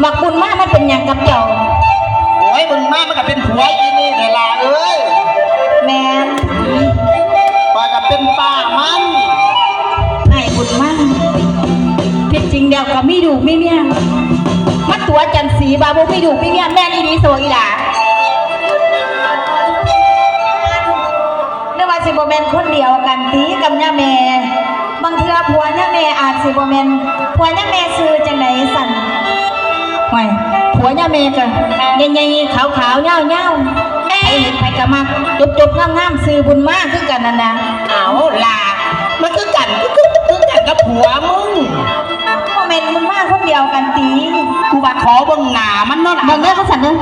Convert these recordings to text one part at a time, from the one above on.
หมักบุญมากมันเป็นอย่างกับเจ้าโอ้ยมึงมามันก็เป็นผัวอีนี่เดล่ะเอ้ยแม่นปาก็เป็นป้ามันไอ้บุญมั่นผิดจริงเดียวกับมีดูมีเมียมัดตัวจันสีบาบุมีดูมีเมียแม่นอีดีโซอีหลาเนื่อว่าสิบแมนคนเดียวกันตีกับย่าแม่บางเทื่ อผัวย่าแม่อาจสิบแมนผัวย่าแม่ซื้อจังไหนสั่นห่วยผัวย่าแม่กันใหญ่ๆขาวๆเงาๆไอ้เห็นไปกะมักจุบๆงามๆซื้อบุญมากคือกันนั่นนะเอาล่ะมันคือกันคือคือคือกันกับผัวมึงโมเมนต์มันมากคนเดียวกันตีกูว่าขอเบิ่งหน้ามันเนาะล่ะบางเรื่องเขาสั่นเด้อ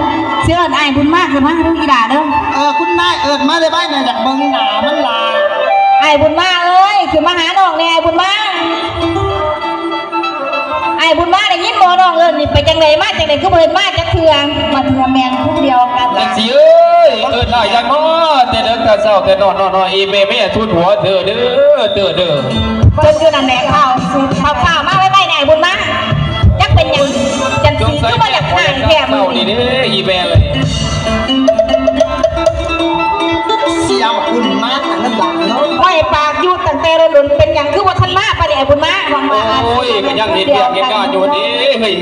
เสื้ออนไอ้ายบุญมากคือมากเรื่องอีด่าเด้อเออคุณนายเอิญมาได้บ้านเนี่ยอยากเบิ่งหน้ามันล่ะไอ้ายบุญมากเอ้ยคือมาหาน้องเนี่ยไอ้ายบุญมากไอ้ายบุญมากได้ยินบ่น้องเอิ้นนี่ไปจังไดมาจังไดคือบ่เห็นมาจักเทื่อมาเทื่อแมนคนเดียวกันจังสิเอ้ยเอิ้นหลายอย่างเนาะแต่เด็กแต่เช้าแต่นอนนอนนอนอีเมแม่ทุนหัวเด้อเด้อเด้อเด้อจนอยู่นั่นแหละข้าวข้าวข้าวมาไว้ไว้ไหนายบุญมากจักเป็นหยังจันจงสีใส่คือบ่อยากห่างแค่มืเช้าอนี่นี่เด้ออีแม่เลย อยู่ตั้งแต่ระดุนเป็นหยังคือว่าท่านมาปะเนี่ยไอ้บุญมากหวังว่าโอ้ยก็ยังเห็นเรียกเห็นงานอยู่นี่เฮ้ย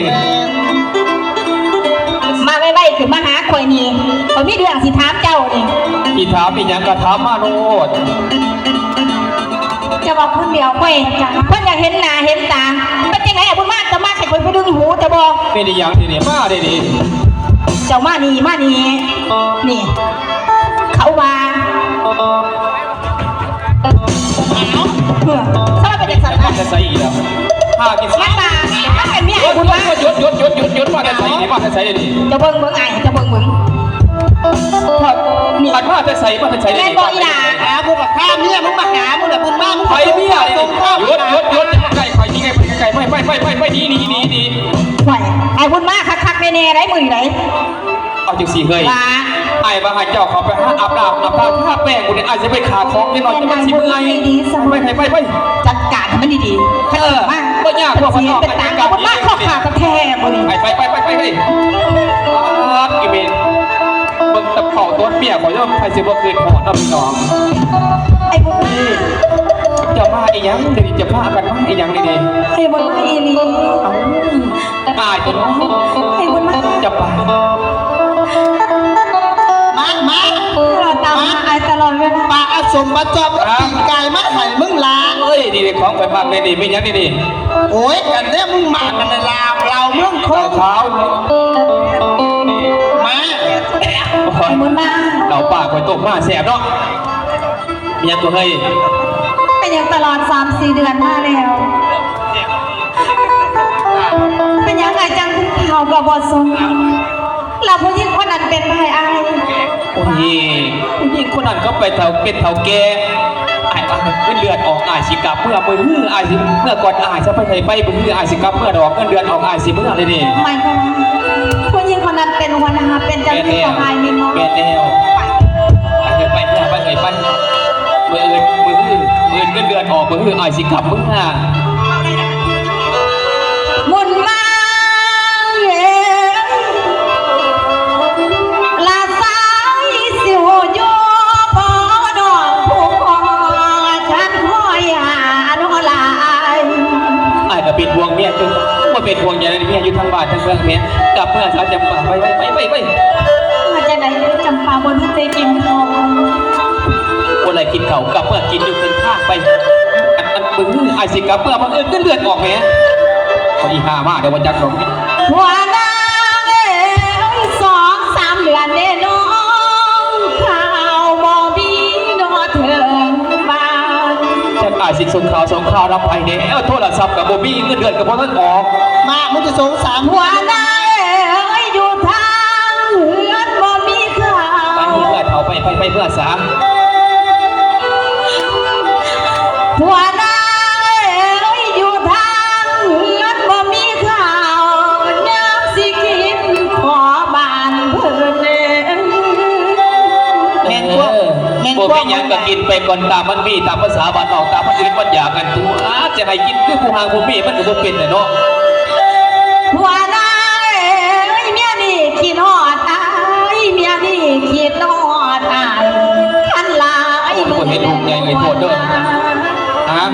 มาไว้ไว้คือมาหาข่อยนี่ข่อยมีเรื่องสิถามเจ้านี่ที่ถามอีหยังก็ถามมาโลดจะบอกคนเดียวข่อยเพิ่นอยากเห็นหน้าเห็นตาเป็นจังไดไอ้บุญมากจะมาให้ข่อยไปดึงหูจะบอกเป็นอีหยังที่นี่มาได้ดิเจ้ามานี่มานี่นี่ เขาว่าเอ้ บื่อทำไมเป็นเด็กสัตว์อะจะใส่อีกแล้วพากินมันมาถ้าเป็นเมียคุณว่ากหยุดหยุดหยุดหยุดหยุดมาจะใส่นี่มาจะใส่ดิจะเบิ่งเบิ่งไอ้จะเบิ่งเบิ่งนี่อันมาจะใส่มาจะใส่ดิแม่บอกอีหล่าหาพวกับข้าเมียมึงมาหามึงแหละบุญมามึงไปเมียดิส่งข้ามหยุดหยุดหยุด ไก่ไข่ยิงไก่ไก่ไม่ไม่ไม่ไม่ไม่หนีหนีหนีหนีห่วยไอ้บุญมากคักๆแน่ๆไรมือไหนเอาจังสีเฮ้ยลาไอ้บางเจ้าเขาไปหาอาบน้ำอาบน้ำถ้าแป้งกูเนี่ยอาจจะไปขาของนิดหน่อยจะมันสิเมื่อยไปไปไปไปจัดการให้มันดีๆเออมากบ่ยากพวกมันเสียออกเป็นตามกับบุญมากข้อขาดกระแทกบ่นี่ไปไปไปไปไปไปอาดกิเมนเบิ่งตะเข่าตัวเปียกขอจะไปสิบ่คืนหอดน้ำน้องไอ้บุญมาก จะมาอีหยังเดี๋ยวนี้จะพากันมาอีหยังนี่ดิไอ้บุญมากอีหลีตายตัวน้องไอ้บุญมากจะไปมามาเราตามหาไอ้ตลอดเวลาปาอาสมบัติจอบกับปีกไก่มาไข่มึงลาเอ้ยนี่ของไปมากเลยนี่ไม่ยังนี่ดิโอ้ยกันเนี่ยมึงมากันในลาวเราเมืองคข้างวเท้ามาไอ้บุญมากเราปากไปตกมาแสบเนาะมียังตัวเฮ้ยเป็น อย่างตลอด 3-4 เดือนมาแล้ว เป็นอย่างไรจังเขากับบอสงเราผู้หญิงคนนั้นเป็นไผอายโอ้ยยิ่งคนนั้นก็ไปเท่าเป็นเท่าแก่ไอ้ายเงินเดือนออกอายสิกลับเมื่อมือฮืออายสิเมื่อก่อนอายจะไปไทยไปมือฮืออายสิกลับเมื่อดอกเงินเดือนออกอายสิเมื่อเลยนี่หมายความว่าผู้หญิงคนนั้นเป็นหัวหน้าเป็นเจ้าหน้าที่ของอายมีมองแกแนวไปไปไปไปไปไปมืออื่นมือฮือมื อื่นเงินเดือนออกมือฮืออายสิกลับเมื่อมุนมาเย่ลาสายสิวอยู่พอดอกผู้พอฉันคอยหาโนลายอายก็เป็นห่วงเมียคือว่าเป็นห่วงอย่างนั้เมียอยู่ทางบ้านทางเมืองเมียกลับเมื่อสาวจำปาไปไปไปไปไปมาจะไหนจำปาบนพัตกินทอง วันไรกินเขากลับเมื่อกินอยู่เป็นข้างไปอันอันมือฮืออายสิกลับเมื่อบังเอิญเงินเดือนออกแหมเขาอีห่ามากเดี๋ยววันจักรลงหัวนางเอ๋ยสองสามเดือนเด้น้องข่าวบอบีนอเถิงบ้านฉันอาจสิส่งข่าวส่งข่าวรับไปเนี่ยโทรศัพท์กับโบบี้เงินเดือนกับพ่อท่านออกมามึงจะสงสารหัวนางเอ๋ยอยู่ทางเหือนบอมีข่าไปวเพื่อเขาไปไปไปเพื่อสาม มียังก็กินไปก่อนตามมันมีตามภาษาบ้านนอกตามมันเป็นปัญญากันตัวจะให้กินคือผู้หางผู้มีมันก็บ่เป็นเนาะหัวน้าเอ้ยเมียนี่กินหอดอายเมียนี่กินหอดอายทันลาไอ้บ่เห็นถูกใจเลยโทษเด้อฮะ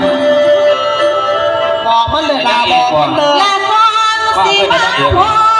บอกมันเลยลาบอกมันเลยลาก่อนสิมาพอ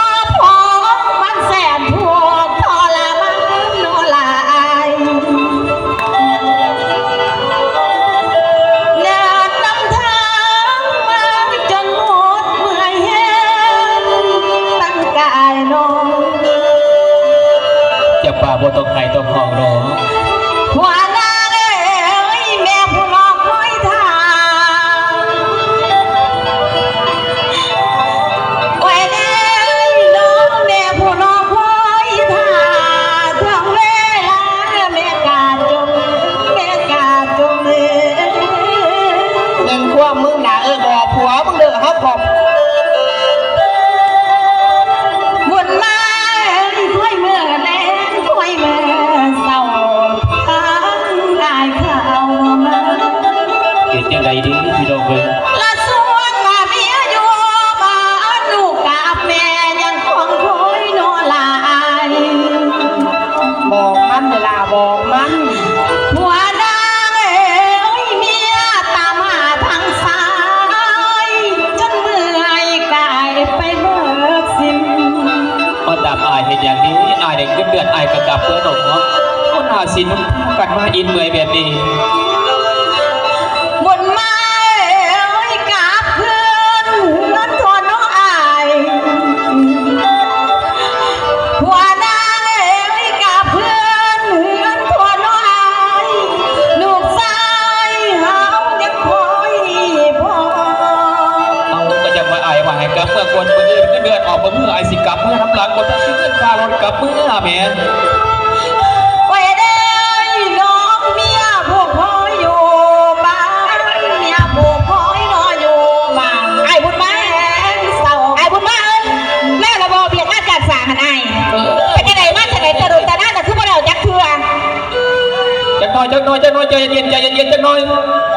อยจักหน่อยจักหน่อยใจเย็นใจเย็นจักหน่อย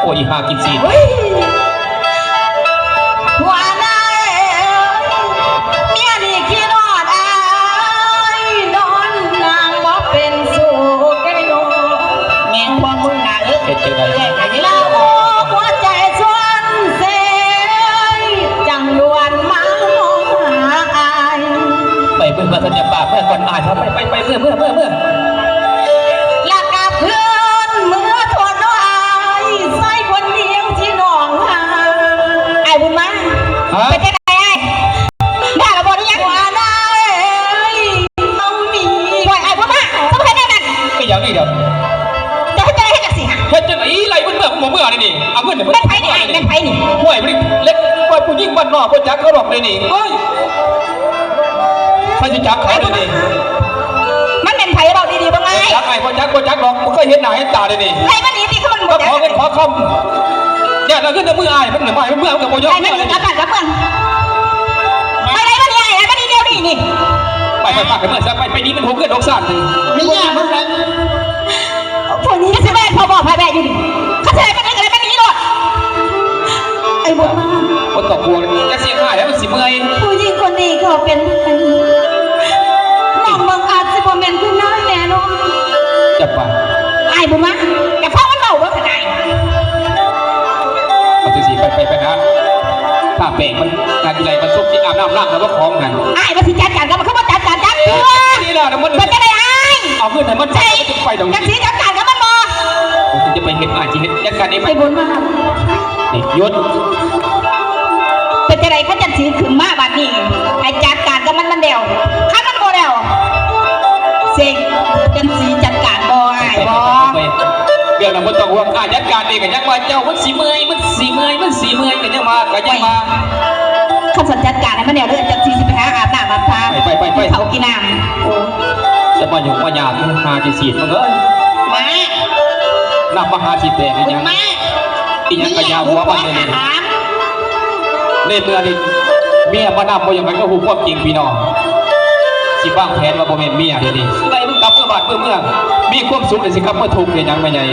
โอ้ยหากินซีนเฮ้ยหัวนายเมียนี่ขี้นอนอายนอนนางบ่เป็นสู่แกโยเงินความมึงน่ะเออเจังไดแยกกันนี่แล้แล้วหัวใจสวนเสยจังดวนมามองหาอายไปเมื่อมาสัญญาปากเมื่อก่อนอายครับไปไปไปเมื่อเมื่อ นหน้าเห็นตาเลยนี่ไอ้มันหนีดีขึ้นมันหมก็ดขอเงินขอคำเนี่ยเราขึ้นในมืออายมันเหนือไม้มันเมื่อมันกับโมยกไอ้มันหนีกลับบ้านกลับเมืองไปไหนมันนี่ไอ้มันหนีเดียวนี่นี่ไปไปปากกันเมื่อสักไปไปนี้มันหกเกินหกสามเลยมีอะมึงนะพวกนี้ก็จะแม่พอบอกพาแม่อยู่ดิเขาจะไปไหนกันมันหนีหรอไอ้บุญมาคนตกพวงจะเสียง่ายแล้วมันสิเมื่อยผู้หญิงคนนี้เขาเป็นใครน้องเมืองอาจจะบ่แม่นคือน้อยแน่นอนจะไป ไอ้บุญมาอย่าพ่อมันเมาว่าขนาดมันจะสีไปไปไปนะถ้าแปลงมันงานอะไรมันซุกที่อาบน้ำล้างแล้วก็คล้องกันไอ้มาสิจัดการกันมันเข้ามาจัดการจัดตัวนี่แหละมันมันจะได้ไอ้เอาเงินไหนมันใช้จะไปตรงจันี้ดสีจัดการกับมันบ่จะไปเห็นอาชีพยัดการนี้ไปไอ้บุญมานี่ยศเป็นจะไรเขาจัดสีขึ้นมาบัดนี้ไอ้จัดการกับมันมันเดียวข้ามันบ่เดียวเสกจัดสีจัด เดี๋ยวเราไม่ต้องห่วงอายัดการเองกันยังมาเจ้ามันสีเมื่อยมันสีเมื่อยมันสีเมื่อยกันยังมากันยังมาข้าสันจัดการให้มันเดียวเรื่องจัดสีสิไปหาอาบน้ำอาบท่าไปไปไปไปเขากินน้ำจะมาอยู่มาหยาดหาจีสีดมันเอ้ยมานับมาหาจีแตกยังมาอีหยังกะยาหัวมันเลยนี่ถามเล่นเมื่อนี่เมียมานำบ่อย่างนั้นก็หูความจริงพี่น้องสิวางแผนว่าบ่แม่นเมียเดี๋ยวนี้สิไปมึงกลับเมื่อบาดเมื่อเมือง มีความสุขเลยสิครับเมื่อทุกข์เลยยังไม่ใหญ่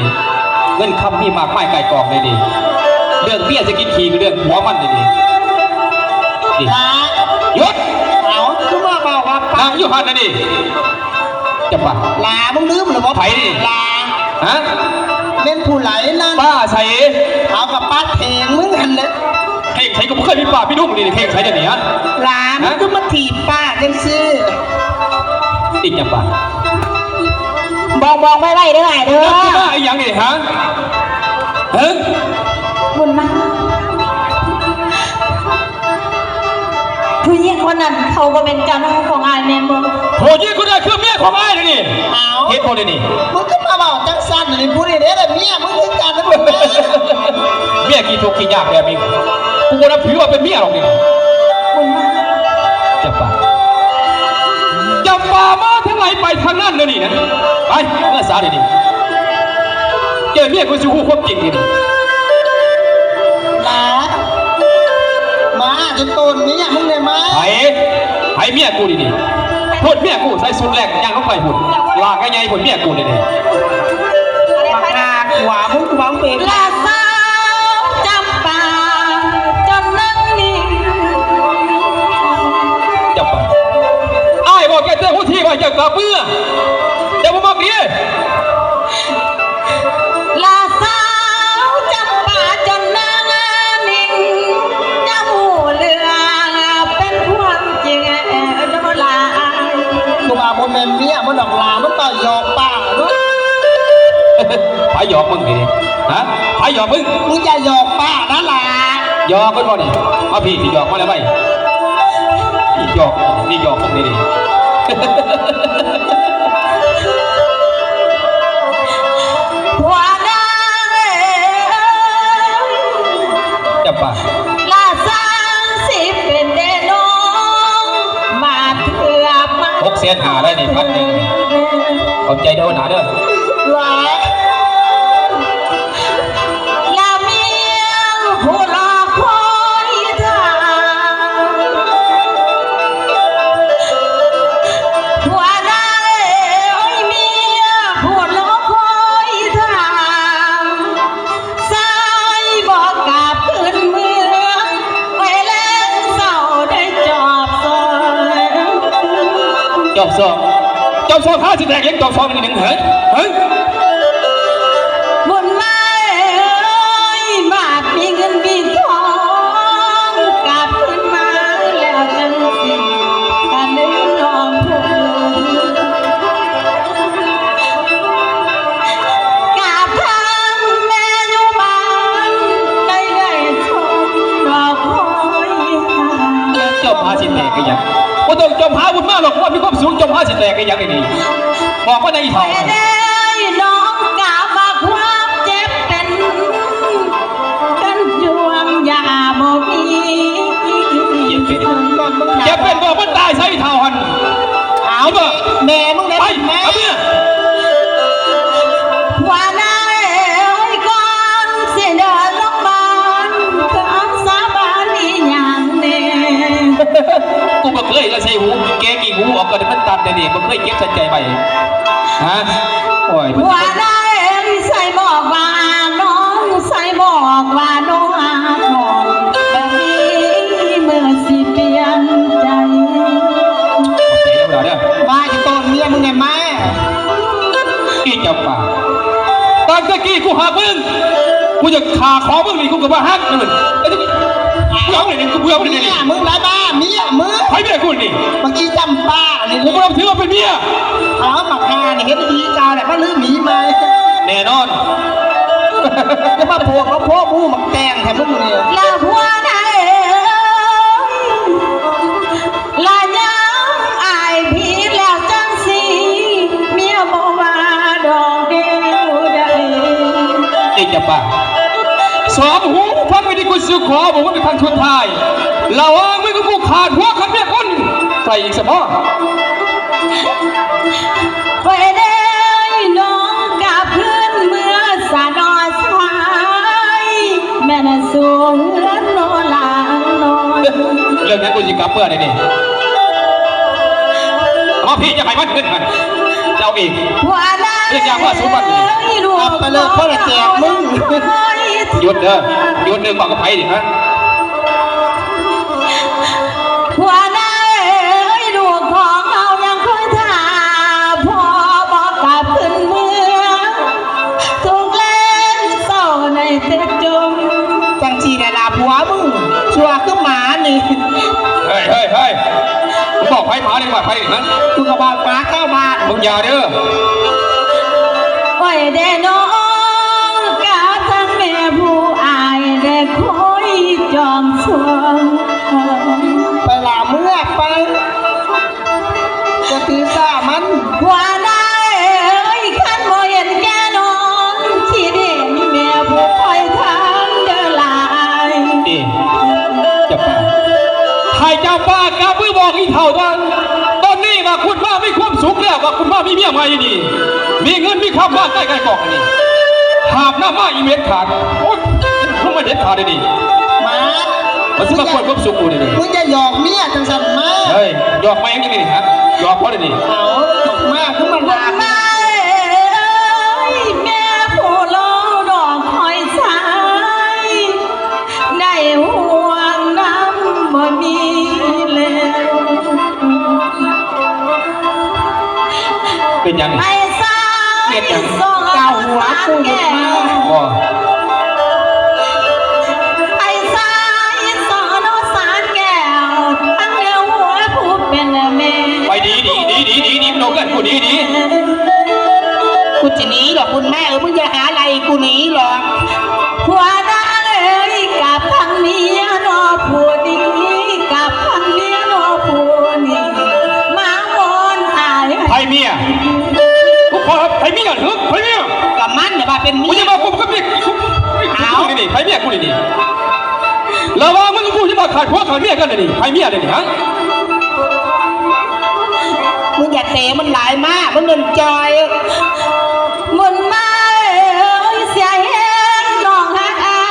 เงินคำมีมากมายไก่กองเลยนี่เรื่องเมียจะกินทีก็เรื่องหัวมันเลยนี่นี่ลาหยุดเอาคือมาบอกว่านั่งอยู่หันนะนี่จะปะลามึงลืมหรือว่าไผนี่ลาฮะเป็นผู้ไหลนั่นป้าใส่เอากับป้าเพลงมึงหันเลยเพลงใช้ก็บ่เคยมีป้าพี่นุ่งนี่เพลงใช้เดี๋ยวนี้ฮะหลานมึงก็มาถีบป้าจังซื่ออีกอย่างป้า บอกบอกไว้ไว้เด้อไอ้เด้อแล้วที่ว่าไอ้หยังนี่ฮะเฮ้ยบุญมาผู้หญิงคนนั้นเขาก็เป็นเจ้าหน้าของอายแม่นบ่โหยี่คนได้คือเมียของไอ้เดี๋ยวนี่เอาเฮ็ดบ่เดี๋ยวนี้มึงก็มาบอกจังสั้นนี่พูดได้เด้อเมียมึงคือกันนะมึงแม่เมียกี่ทุกข์กี่ยากแบบนี้กูบ่นับถือว่าเป็นเมียหรอกนี่บุญมาจะป่าจะป่ามาทางไหน ไปทางนั้นเดี๋ยวนี้นะไปเมื่อสาเดี๋ยวนี้เจอเมียกูสิฮู้ความจริงนี่หลามาจะโตนเมียมึงเลยมาไผไผเมียกูนี่นี่โทษเมียกูใส่สุดแรกย่างลงไปหุ่นลากไงๆหุ่นเมียกูนี่นี่บักหาขวามึงหวังเป็น ผู้ที่ว่าจะกลับเมื่อจะบ่มักดีลาสาวจำปาจนนั่งนิ่งจมูเรืองเป็นความจริงเออโนลากูมาบ่แม่นเมียมันดอกลามันต่อยหยอกป้าเนาะไผหยอกมึงนี่ฮะไผหยอกมึงมึงอย่าหยอกป้านะหลาหยอกกันบ่นี่มาพี่สิหยอกมาแล้วไปนี่หยอกนี่หยอกมึงนี่นี่ หัวนางเอ๋ยจะป่าลาสางสิเป็นเดนองมาเถื่อมาหกแสนหาได้นี่พันหนึ่งขอบใจเด้อหนาเด้อ จอบสองห้าสิแตกยังจอบสองนี่หนึ่งเฮ้ยเฮ้ยบุญมาเอ้ยบาทมีเงินมีทองกลับขึ้นมาแล้วจังสิกันนึกน้องผู้กราบทางแม่อยู่บ้านได้ได้ชมรอคอยหาจอบห้าสิแตกกันยัง ว่าต้องจอบหาบุญมากหรอกว่ามีความสูงจอบห้าสิแตกกันยังนี่บอกว่าในอีเถ่าแต่ได้น้องกล่าวว่าความเจ็บเป็นกันจวงยาบ่มีเจ็บเป็นก่อนมึงหนาเจ็บเป็นบอกมันตายใส่เท่าหันเอาเถอะแม่มึงได้ไปแม่เอาเมีย เคยแล้วใส่หูแกกี่หูออกก็ได้มันตัดแต่นี่ก็เคยเก็บใส่ใจไปฮะโอ้ยว่านายเอ้ใส่บอกว่าน้องใส่บอกว่าน้องอาน้องบ่มีเมื่อสิเปลี่ยนใจมาจะโตนเมียมึงไงแม่อีเจ้าป่าตอนตะกี้กูหามึงกูจะขาขอมึงนี่กูก็ว่าฮักนั่นไอ้ที่ กูเอาเลยนี่กูเอาเลยเมีนี่ยมึงไรบ้าเมียมึงใครเมียกูนี่เมื่อกี้จำป้าเนี่ยกูไม่ต้องถือว่าเป็นเมียเอาหมักฮาเนี่ยเห็นดีกาแหละมันลืมหนีมาแน่นอนจะมาพวกเขาพ่อมูหมักแตงแถมพวกมึงเนี่ยลาพัวนะ ฟังไม่ดีกูซื้อขอบอกว่าเป็นครั้งสุดท้ายเราเองไม่ก็กูขาดหัวขันเมียคนใส่อีกสมอไปได้น้องกลับขึ้นเมื่อสะนอสายแม่น่ะสูงเงินโนลางนอนเรื่องนั้นกูจะกลับเมื่อไหร่นี่เอามาพี่จะไปมันขึ้นมันเจ้าเองหัวนาย เรื่องยางว่าสมบัติอับไปเลยเพ่อละแจกมึงหยุดเด้อหยุดเด้อบอกกับไผ่ดิฮะหัวหน้าเอ้ยลูกของเรายังเคยถามพ่อบอกกลับขึ้นเมืองทุกเล่นเศร้าในเต็กจมจังชีได้ลาผัวมึงชัวก็หมานี่เฮ้ยเฮ้ยเฮ้ยบอกไผ่หมาดีกว่าไผ่ดิฮะกูกระบาดหมาเข้ามามึงอย่าเด้อ อ้ยเด้น้องกาทั้งแม่ผู้อายได้คอยจอมสวงไปลาเมื่อไป จะตีซ่ามันว่าได้เอ้ยขันบ่เห็นแก่น้องคิดเห็นแม่ผู้คอยทางเดินลายนี่จะป่าให้เจ้าป้ากาบื้อบอกอีเท่าตอน สุขแล้วว่าคุณป้ามีเมียใหม่นี่ มีเงินมีคำบ้านใกล้ๆกอกนี่หาบหน้ามาอีเมลขาดโอ๊ยมึงไม่เด็ดขาดเลยนี่มามันสิมาควรความสุขกูเลยนี่มึงจะหยอกเมียจังสันมาเฮ้ยหยอกมาอย่างนี้นี่ฮะหยอกเพราะอะไรนี่เอา ยังไงไอ้สายเรียกหยังส่งเก้าหัวกูหยุดมาบ่ไอ้สายสอนสารแก้วทั้งเนื้อหัวผู้เป็นแม่ไปดีดีดีดีดีดีมันเอาเงินกูดีดีกูจะหนีหรอกคุณแม่เออมึงจะหาอะไรกูหนีหรอกผัวนา กูขอไทยเมียเหรอไทยเมียกับมันอย่ามาเป็นกูเมียจะมากูกับเมียกูกูนี่นี่ไทยเมียกูนี่นี่แล้วว่ามึงกับกูจะมาขาดผัวขาดเมียกันเลยนี่ไทยเมียเลยนี่ฮะมึงอย่าเตะมันหลายมากมึงเงินจอยมุนมาเอ้ยเสียเห็นน้องฮักอา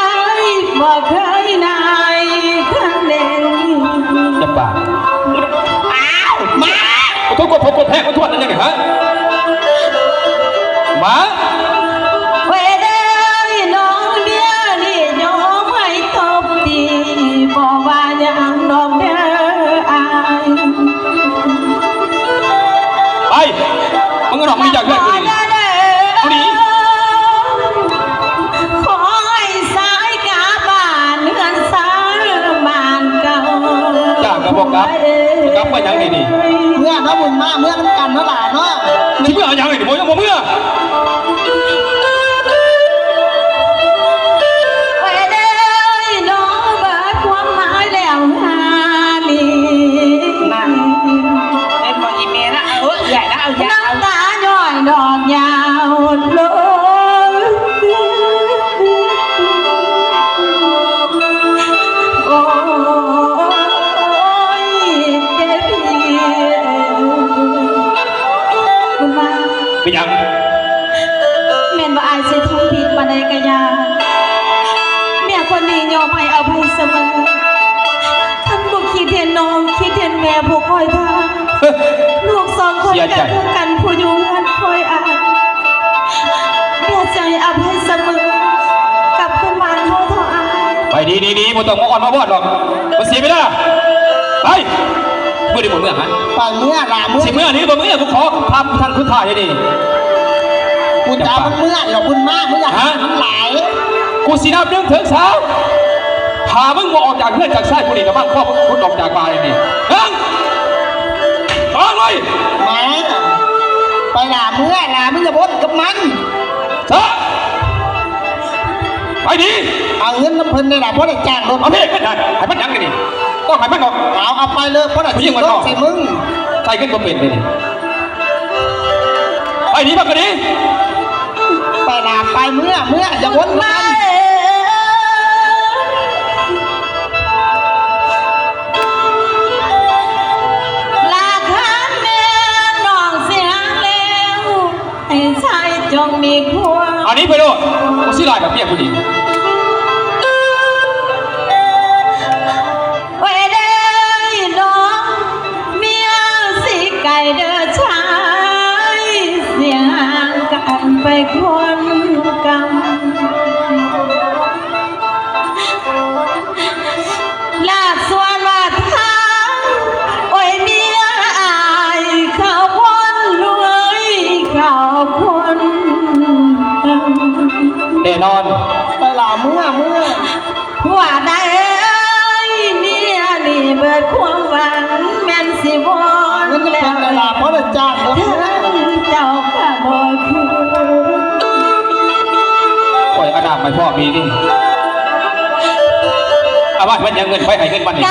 ยบ่เคยนายคันเด่นจะป่าอ้าวมาทุกคนผมกดแพ้กูทวดนั่นยังไงฮะ จอภัยเสมอกลับขึ้นมาเท่าเท่าอายไปดีดีดีบ่ต้องมาอ่อนมาบอดหรอกมันเสียไม่ได้ไปเมื่อดีบ่เมื่อฮะไปเมื่อหลานเมื่อสิเมื่อนี้บ่เมื่อกูขอทำทันคุณถ่ายให้ดีกูจะเอามันเมื่อหรอกคุณมามึงอย่าหามันหลายกูสินับหนึ่งถึงสามพามึงมาออกจากเพื่อนจากชายกูนี่กับบ้านครอบคุณออกจากบ้านนี่ยังตอนไว้มา ไปหลานเมื่อหลานมึงอย่าบ่นกับมันซะไปดีเอาเงินน้ำเพิ่นได้หลานเพราะได้จ้างรถเอาเพ่ขึ้นได้ให้มันยังกันนี่ต้องให้มันออก เอาเอาไปเลยเพราะได้ผู้หญิที่งมันรอถอก ใส่มึงใส่ขึ้นก็เป็นเลยนี่ไปดีมากกว่านี้ ไปหลานไปเมื่อเมื่ออย่าบ่นกับมามัน จงมีควาอันนี้ไปโลดกูสิไล่กับเมียกูดีไว้ได้น้องเมียสิไก่เด้อชายเสียงกันไปคนกำ ปีนี่อาวาสวันยังเงินไฟให้เงินวันนี้ ก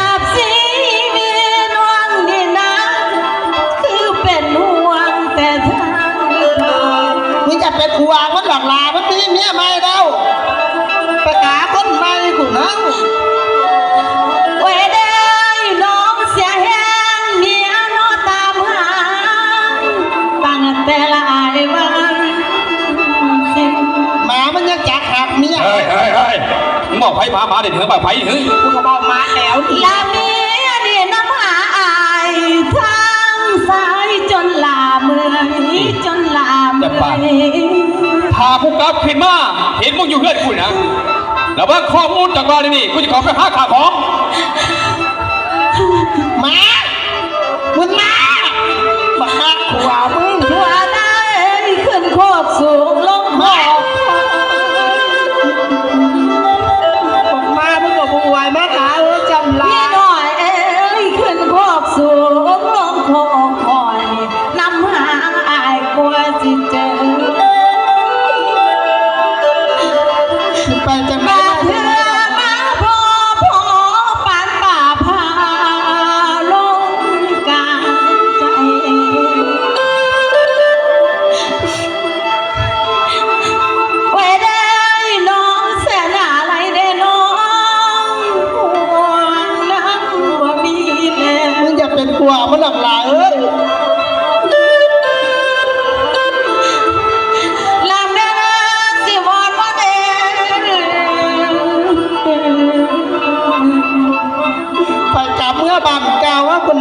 ังจะเป็นห่วอ่างมันหลอกลามันมีเมียไม่ได้ พามาเด็ดเถื่อนไปไผ่เฮ้ยกูก็บอกมาแล้วนี่ลาเมียนี่น้ำหาอายทางสายจนลาเมื่อยจนลาเมื่อยพาผู้กลับขึ้นมาเห็นมึงอยู่เพื่อนกูนะแล้วว่าข้อมูลจากบ้านนี่กูจะขอไปหาข่าวของมามึงมามากบักกูา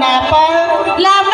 না পারলাম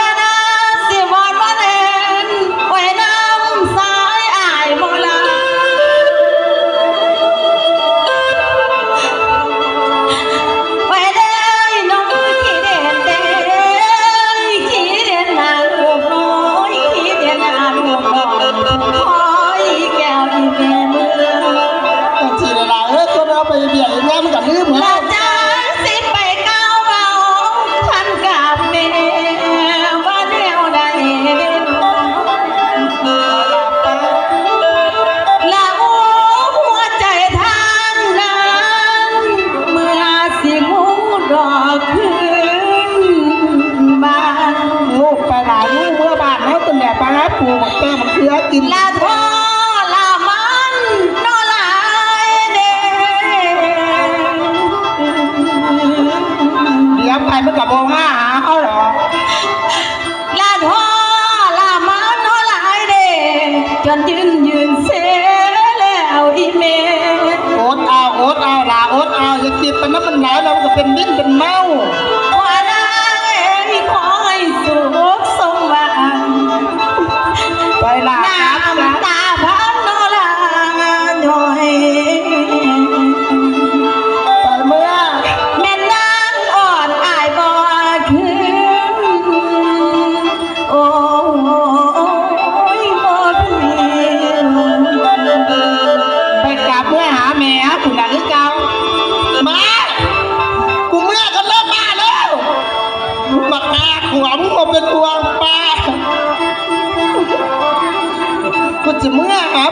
lado.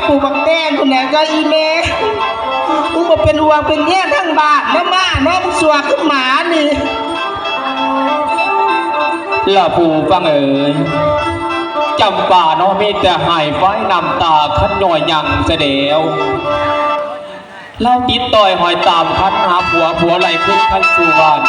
ปูบังแดงคนแหนก็อีเมกูมาเป็นห่วงเป็นแย่ทั้งบาทน้ำมาน้องสัวขึ้นหมานี่ล่ะผูฟังเอ๋ยจำป่าน้องมีแต่หายไฟนำตาขันหน่อยยังเสดวเล่าติดต่อยหอยตามพันหาผัวผัวไหลขึ้นขั้นสู่วาน